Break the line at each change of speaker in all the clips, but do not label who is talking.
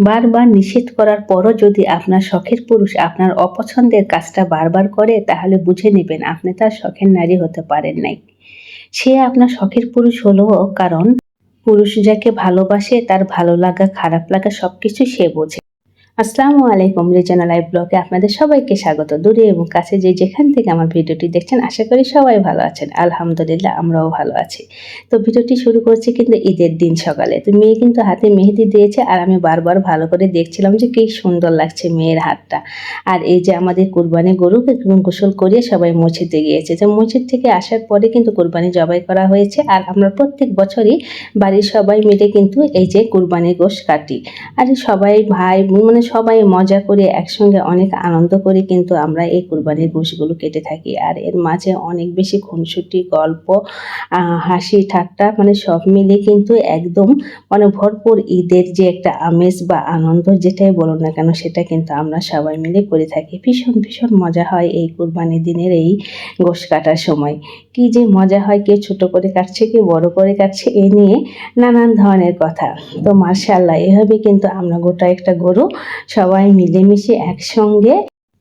বারবার নিষেধ করার পরও যদি আপনার শখের পুরুষ আপনার অপছন্দের কাজটা বারবার করে, তাহলে বুঝে নেবেন আপনি তার শখের নারী হতে পারেন নাই। সে আপনার শখের পুরুষ হলেও, কারণ পুরুষ যাকে ভালোবাসে, তার ভালো লাগা, খারাপ লাগা সবকিছু সে বোঝে। আসসালামু আলাইকুম রিজনা লাইভ ব্লগে আপনাদের সবাইকে স্বাগত। দূরে এবং কাছে যে যেখান থেকে আমার ভিডিওটি দেখছেন, আশা করি সবাই ভালো আছেন। আলহামদুলিল্লাহ, আমরাও ভালো আছি। তো ভিডিওটি শুরু করছি কিন্তু ঈদের দিন সকালে। তো মেয়ে কিন্তু হাতে মেহেদি দিয়েছে আর আমি বারবার ভালো করে দেখছিলাম যে কি সুন্দর লাগছে মেয়ের হাতটা। আর এই যে আমাদের কুরবানি গরুকে গোসল করিয়ে সবাই মসজিদে গিয়েছে। তো মসজিদ থেকে আসার পরে কিন্তু কুরবানি জবাই করা হয়েছে আর আমরা প্রত্যেক বছরই বাড়ির সবাই মিলে কিন্তু এই যে কুরবানি গোশ কাটি। আর সবাই ভাই মানে সবাই মজা করে একসঙ্গে অনেক আনন্দ করে, কিন্তু আমরা এই কুরবানির গোশগুলো কেটে থাকি। আর এর মাঝে অনেক বেশি খুনসুটি, গল্প হাসি, ঠাট্টা মানে সব মিলে কিন্তু একদম মানে ভরপুর ঈদের যে একটা আমেজ বা আনন্দ যেটাই বলো না কেন, সেটা কিন্তু আমরা সবাই মিলে করে থাকি। ভীষণ ভীষণ মজা হয় এই কুরবানির দিনের এই গোশ কাটার সময়। কি যে মজা হয়, কে ছোট করে কাটছে, কে বড় করে কাটছে, এ নিয়ে নানান ধরনের কথা। তো মার্শাল্লাহ এভাবে কিন্তু আমরা গোটা একটা গরু সবাই মিলেমিশে একসঙ্গে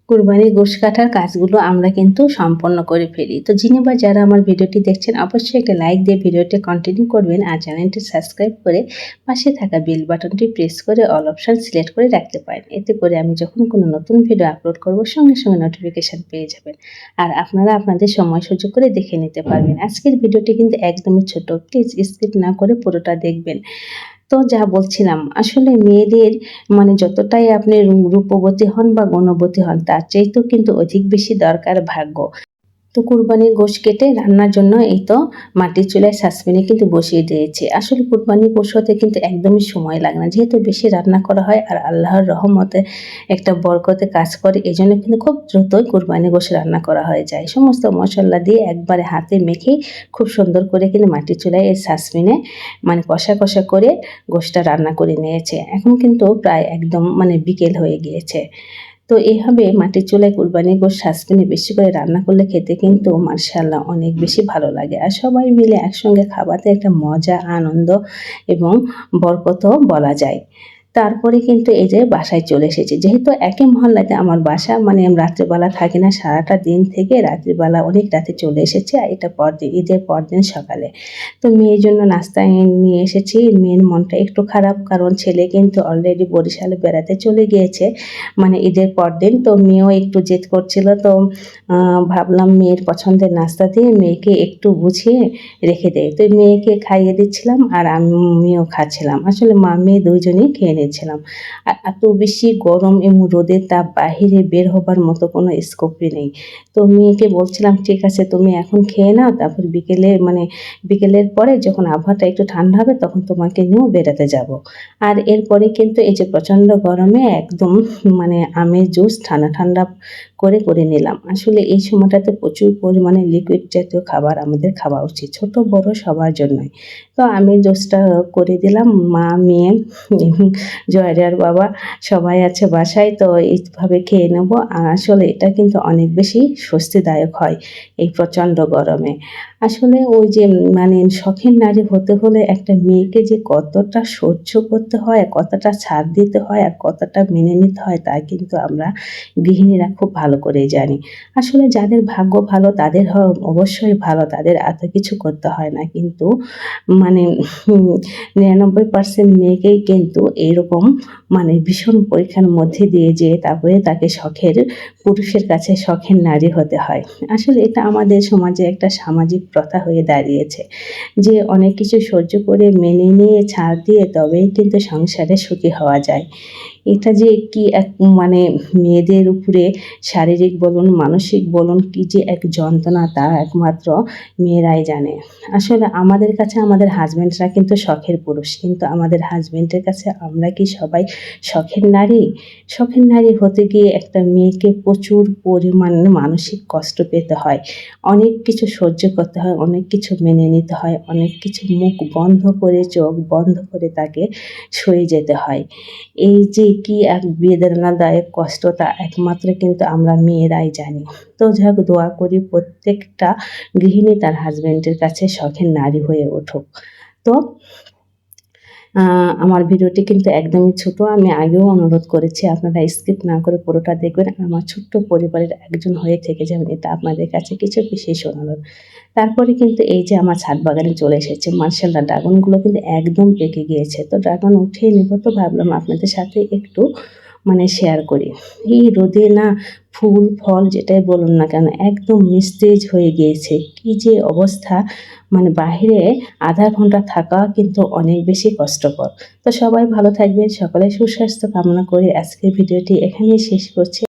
কুরবানি গোশ কাটার কাজগুলো আমরা কিন্তু সম্পন্ন করে ফেলি। তো যিনি বা যারা আমার ভিডিওটি দেখছেন, অবশ্যই একটা লাইক দিয়ে ভিডিওটি কন্টিনিউ করবেন আর চ্যানেলটি সাবস্ক্রাইব করে পাশে থাকা বেল বাটনটি প্রেস করে অল অপশান সিলেক্ট করে রাখতে পারেন। এতে করে আমি যখন কোনো নতুন ভিডিও আপলোড করব, সঙ্গে সঙ্গে নোটিফিকেশান পেয়ে যাবেন। আর আপনারা আপনাদের সময় সুযোগ করে দেখে নিতে পারবেন। আজকের ভিডিওটি কিন্তু একদমই ছোট। প্লিজ স্কিপ না করে পুরোটা দেখবেন। তো যা বলছিলাম, আসলে মেয়েদের মানে যতটাই আপনি রূপবতী হন বা গুণবতী হন, তার চেয়ে তো কিন্তু অধিক বেশি দরকার ভাগ্য। তো কুরবানির গোশ কেটে রান্নার জন্য এই তো মাটির চুলায় সাসপেনে কিন্তু বসিয়ে দিয়েছি। আসলে কুরবানির গোশ হতে কিন্তু একদমই সময় লাগে না। যেহেতু বেশি রান্না করা হয় আর আল্লাহর রহমতে একটা বরকতে কাজ করে এই জন্য কিন্তু খুব দ্রুতই কুরবানি গোশ রান্না করা হয়ে যায়। সমস্ত মশলা দিয়ে একবারে হাতে মেখে খুব সুন্দর করে কিন্তু মাটির চুলায় এই সাসপেনে মানে কষা কষা করে গোশটা রান্না করে নিয়েছে। এখন কিন্তু প্রায় একদম মানে বিকেল হয়ে গিয়েছে। তো এভাবে মাটির চুলায় কুরবানি গোশ সাসপেনে বেশি করে রান্না করলে খেতে কিন্তু মার্শাল্লাহ অনেক বেশি ভালো লাগে। আর সবাই মিলে একসঙ্গে খাওয়াতে একটা মজা, আনন্দ এবং বরকতও বলা যায়। তারপরে কিন্তু এই যে বাসায় চলে এসেছি। যেহেতু একই মহল্লাতে আমার বাসা মানে আমি রাত্রিবেলা থাকি না, সারাটা দিন থেকে রাত্রিবেলা অনেক রাতে চলে এসেছি, আর এটা পরদিন, ঈদের পরদিন সকালে। তো মেয়ের জন্য নাস্তা নিয়ে এসেছি। মেয়ের মনটা একটু খারাপ, কারণ ছেলে কিন্তু অলরেডি বরিশালে বেড়াতে চলে গিয়েছে মানে ঈদের পরদিন। তো মেয়েও একটু জেদ করছিল, তো ভাবলাম মেয়ের পছন্দের নাস্তা দিয়ে মেয়েকে একটু গুছিয়ে রেখে দেয় তো মেয়েকে খাইয়ে দিচ্ছিলাম, আর আমিও খাচ্ছিলাম। আসলে মা, মেয়ে দুইজনেই খেয়ে নিচ্ছিলাম আর এত বেশি গরম এবং রোদের তাপ বাহিরে বের হবার মতো কোনো স্কোপই নেই। তো মেয়েকে বলছিলাম, ঠিক আছে, তুমি এখন খেয়ে নাও, তারপর বিকেলে মানে বিকেলের পরে যখন আবহাওয়াটা একটু ঠান্ডা হবে, তখন তোমাকে নিয়েও বেড়াতে যাব। আর এরপরে কিন্তু এই যে প্রচণ্ড গরমে একদম মানে আমের জুস ঠান্ডা ঠান্ডা করে করে নিলাম। আসলে এই সময়টাতে প্রচুর পরিমাণে লিকুইড জাতীয় খাবার আমাদের খাওয়া উচিত, ছোট বড় সবার জন্যই। তো আমি জুসটা করে দিলাম, মা, মেয়ে এবং জয়রার বাবা সবাই আছে বাসায়, তো এইভাবে খেয়ে নেব। আর আসলে এটা কিন্তু অনেক বেশি স্বস্তিদায়ক হয় এই প্রচণ্ড গরমে। আসলে ওই যে মানে শখের নারী হতে হলে একটা মেয়েকে যে কতটা সহ্য করতে হয়, কতটা ছাড় দিতে হয় আর কতটা মেনে নিতে হয়, তা কিন্তু আমরা গৃহিণীরা খুব ভালো করেই জানি। আসলে যাদের ভাগ্য ভালো, তাদের অবশ্যই ভালো, তাদের এত কিছু করতে হয় না। কিন্তু মানে নিরানব্বই পার্সেন্ট মেয়েকেই কিন্তু এরকম মানে ভীষণ পরীক্ষার মধ্যে দিয়ে যে তারপরে তাকে শখের, পুরুষের কাছে শখের নারী হতে হয়। আসলে এটা আমাদের সমাজে একটা সামাজিক প্রথা হয়ে দাঁড়িয়েছে। যে অনেক কিছু সহ্য করে মেনে নিয়ে ছাড় দিয়ে তবেই কিন্তু সংসারে সুখী হওয়া যায়। এটা যে কি এক মানে মেয়েদের উপরে শারীরিক বলুন, মানসিক বলুন, কি যে এক যন্ত্রণা তা একমাত্র মেয়েরাই জানে। আসলে আমাদের কাছে আমাদের হাজব্যান্ডরা কিন্তু শখের পুরুষ, কিন্তু আমাদের হাজব্যান্ডের কাছে আমরা কি সবাই শখের নারী? শখের নারী হতে গিয়ে একটা মেয়েকে প্রচুর পরিমাণ মানসিক কষ্ট পেতে হয়। অনেক কিছু সহ্য করতে হয়, অনেক কিছু মেনে নিতে হয়, অনেক কিছু মুখ বন্ধ করে, চোখ বন্ধ করে তাকে সয়ে যেতে হয়। এই যে কি এক বেদনাদায়ক কষ্ট, তা একমাত্র কিন্তু আমরা মেয়েরাই জানি। তো যাক, দোয়া করি প্রত্যেকটা গৃহিণী তার হাজব্যান্ডের কাছে শখের নারী হয়ে উঠুক। তো আমার ভিডিওটি কিন্তু একদমই ছোট। আমি আগেও অনুরোধ করেছি, আপনারা স্কিপ না করে পুরোটা দেখবেন। আমার ছোট্ট পরিবারের একজন হয়ে থেকে যাবেন, এটা আপনাদের কাছে কিছু বিশেষ অনুরোধ। তারপরে কিন্তু এই যে আমার ছাদ বাগানে চলে এসেছে, মার্শাল্লাহ, ড্রাগনগুলো কিন্তু একদম পেকে গিয়েছে। তো ড্রাগন উঠিয়ে নিব তো ভাবলাম আপনাদের সাথে একটু মানে শেয়ার করি। এই রোদে না ফুল, ফল যেটাই বলুন না কেন, একদম নিস্তেজ হয়ে গিয়েছে। কি যে অবস্থা! মানে বাহিরে আধা ঘণ্টা থাকা কিন্তু অনেক বেশি কষ্টকর। তো সবাই ভালো থাকবেন, সকলে সুস্বাস্থ্য কামনা করে আজকের ভিডিওটি এখানেই শেষ করছি।